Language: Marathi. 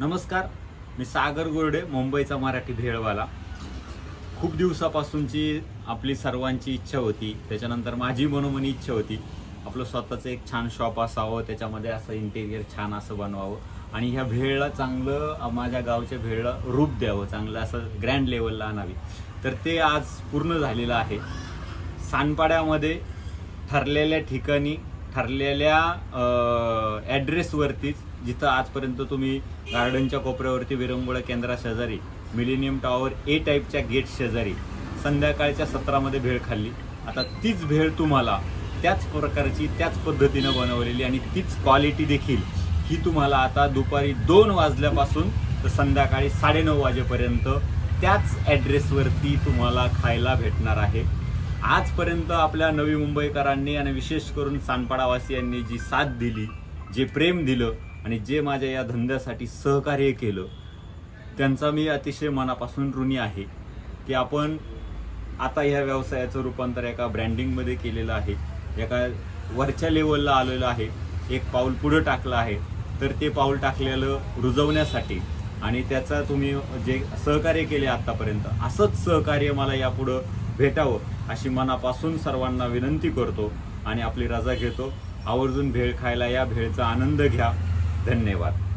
नमस्कार. मी सागर गोरडे मुंबईचा मराठी भेळवाला खूप दिवसापासूनची आपली सर्वांची इच्छा होती. त्याच्यानंतर माझी मनोमनी इच्छा होती. आपलं स्वतःचं एक छान शॉप असावं त्याच्यामध्ये असं इंटेरियर छान असं बनवावं. आणि ह्या भेळला चांगलं माझ्या गावच्या भेळला रूप द्यावं चांगलं असं ग्रँड लेवलला आणावी. तर ते आज पूर्ण झालेलं आहे. सानपाड्यामध्ये ठरलेल्या ठिकाणी ठरलेल्या ॲड्रेसवरतीच जिथं आजपर्यंत तुम्ही गार्डनच्या कोपऱ्यावरती विरंगुळा केंद्रा शेजारी मिलेनियम टॉवर ए टाईपच्या गेट शेजारी संध्याकाळच्या सत्रामध्ये भेळ खाल्ली. आता तीच भेळ तुम्हाला त्याच प्रकारची त्याच पद्धतीनं बनवलेली आणि तीच क्वालिटी देखील ही तुम्हाला आता दुपारी दोन वाजल्यापासून तर संध्याकाळी साडेनऊ वाजेपर्यंत त्याच ॲड्रेसवरती तुम्हाला खायला भेटणार आहे. आजपर्यंत आपल्या नवी मुंबईकरांनी आणि विशेष करून सानपाडावासियांनी जी साथ दिली जे प्रेम दिलं आणि जे माझ्या या धंद्यासाठी सहकार्य केलं त्यांचा मी अतिशय मनापासून ऋणी आहे की आपण आता ह्या व्यवसायाचं रूपांतर एका ब्रँडिंगमध्ये केलेलं आहे एका वरच्या लेवलला आलेलं आहे एक पाऊल पुढं टाकलं आहे तर ते पाऊल टाकलेलं रुजवण्यासाठी आणि त्याचा तुम्ही जे सहकार्य केले आत्तापर्यंत असंच सहकार्य मला यापुढं भेटावं अशी मनापासून सर्वांना विनंती करतो आणि आपली रजा घेतो. आवर्जून भेळ खायला या भेळचा आनंद घ्या. धन्यवाद.